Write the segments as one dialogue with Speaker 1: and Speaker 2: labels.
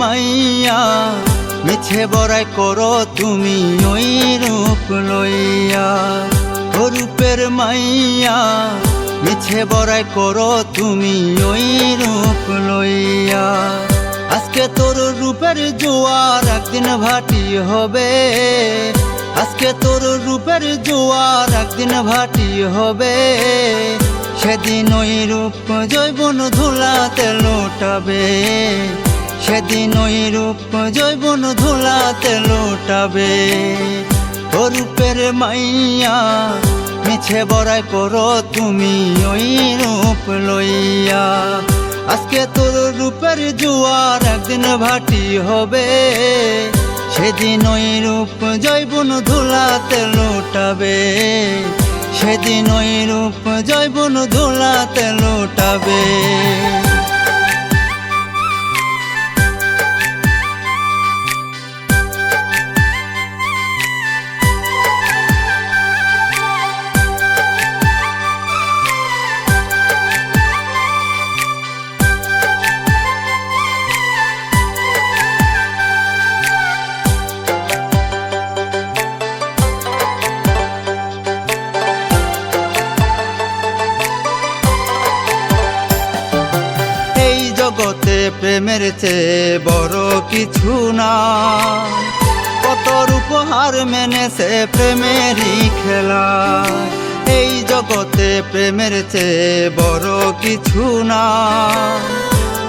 Speaker 1: মাইয়া, মিছে বড়াই করো তুমি ওই রূপ লইয়া। ও রূপের মাইয়া, মিছে বড়াই করো তুমি ওই রূপ লইয়া। আজকে তোর রূপের জোয়ার একদিন ভাটি হবে। আজকে তোর রূপের জোয়ার একদিন ভাটি হবে। সেদিন ওই রূপ জৈবন ধুলাতে লোটাবে। সেদিন ওই রূপ জৈবন ধুলাতে লোটাবে। ও রূপের মাইয়া, মিছে বড়াই করো তুমি ওই রূপ লইয়া। আজকে তোর রূপের জুয়ার একদিন ভাটি হবে। সেদিন ওই রূপ জৈবন ধুলাতে লোটাবে। সেদিন ওই রূপ জৈবন ধুলাতে জগতে প্রেমের চেয়ে বড় কিছু না। কত উপহার মেনেছে প্রেমেরই খেলা। এই জগতে প্রেমের চেয়ে বড় কিছু না।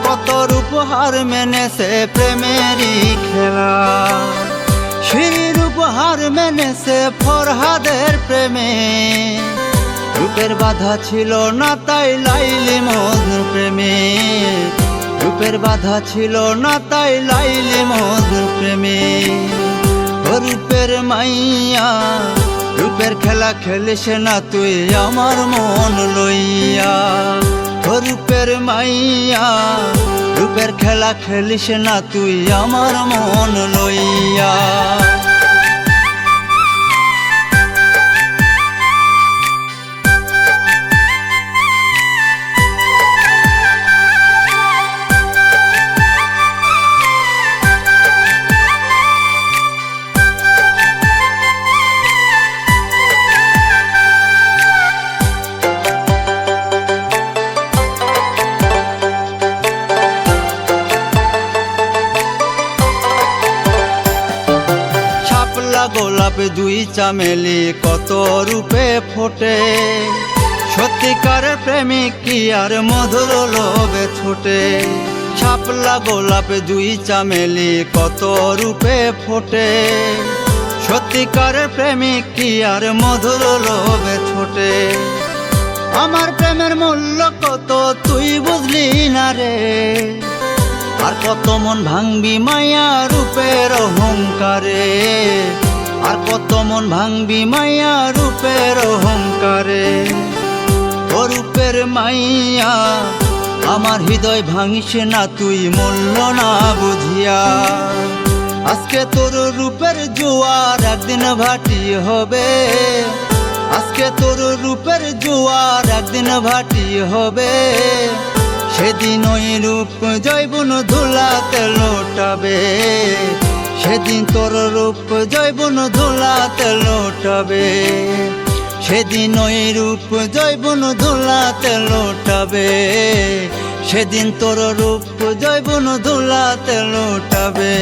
Speaker 1: কত উপহার মেনেছে প্রেমেরই খেলা। সিঁড়ির উপহার মেনেছে ফরহাদের প্রেমে। রূপের বাধা ছিল না তাই লাইলি মধুর প্রেমে। রূপের বাধা ছিল না, তাই লাইলে মধুর প্রেমে। ও রূপের মাইয়া, রূপের খেলা খেলিস না তুই আমার মন লইয়া। ও রূপের মাইয়া, রূপের খেলা খেলিস না তুই আমার মন লইয়া। গোলাপ দুই চামেলি কত রূপে ফোটে? সত্যিকার প্রেমিক কি আর মধুর লোভে ছোটে? ছাপলা গোলাপ দুই চামেলি কত রূপে ফোটে? সত্যিকার প্রেমিক কি আর মধুর লোভে ছোটে? আমার প্রেমের মূল্য কত তুই বুঝলি না রে? আর কত মন ভাঙবি মায়া রূপের অহংকারে? আর কত মন ভাঙবি মায়া রূপের অহংকারে। ও রূপের মাইয়া, আমার হৃদয় ভাঙিস না, তুই মূল্য না বুঝিয়া। আজকে তোর রূপের জোয়ার একদিন ভাটি হবে। আজকে তোর রূপের জোয়ার একদিন ভাটি হবে। সেদিন ওই রূপ জৈবন ধুলাতে লোটাবে। সেদিন তোর রূপ জৈবন ধুলাতে লোটাবে। সেদিন ওই রূপ জৈবন ধুলাতে লোটাবে। সেদিন তোর রূপ জৈবন ধুলাতে লোটাবে।